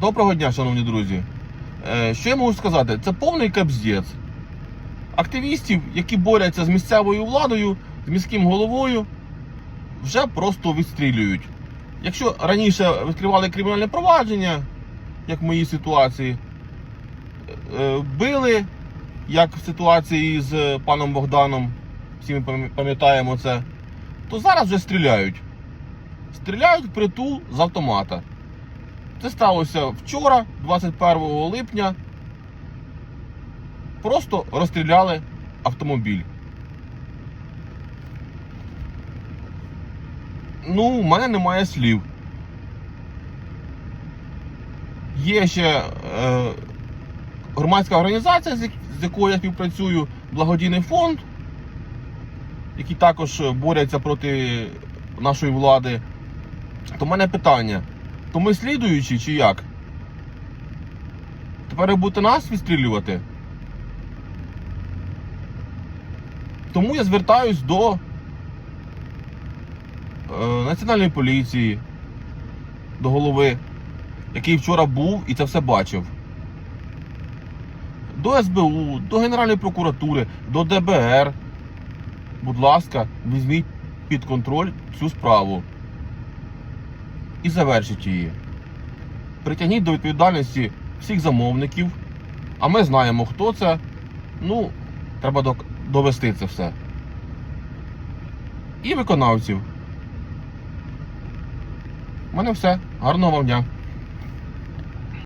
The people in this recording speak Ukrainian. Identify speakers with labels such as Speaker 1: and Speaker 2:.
Speaker 1: Доброго дня, шановні друзі. Е, Що я можу сказати? Це повний капздець. Активістів, які борються з місцевою владою, з міським головою, вже просто відстрілюють. Якщо раніше відкривали кримінальне провадження, як в моїй ситуації, е, били, як в ситуації з паном Богданом, всі ми пам'ятаємо це, то зараз вже стріляють. Стріляють притул з автомата. Це сталося вчора, 21 липня. Просто розстріляли автомобіль. Ну, у мене немає слів. Є ще е, громадська організація, з якою я співпрацюю, благодійний фонд, які також борються проти нашої влади. То в мене питання: то ми слідуючі чи як? Тепер будете нас відстрілювати? Тому я звертаюсь до е, Національної поліції, до голови, який вчора був і це все бачив. До СБУ, до Генеральної прокуратури, до ДБР. Будь ласка, візьміть під контроль цю справу і завершіть її. Притягніть до відповідальності всіх замовників, а ми знаємо, хто це. Ну, треба довести це все. І виконавців. У мене все. Гарного вам дня.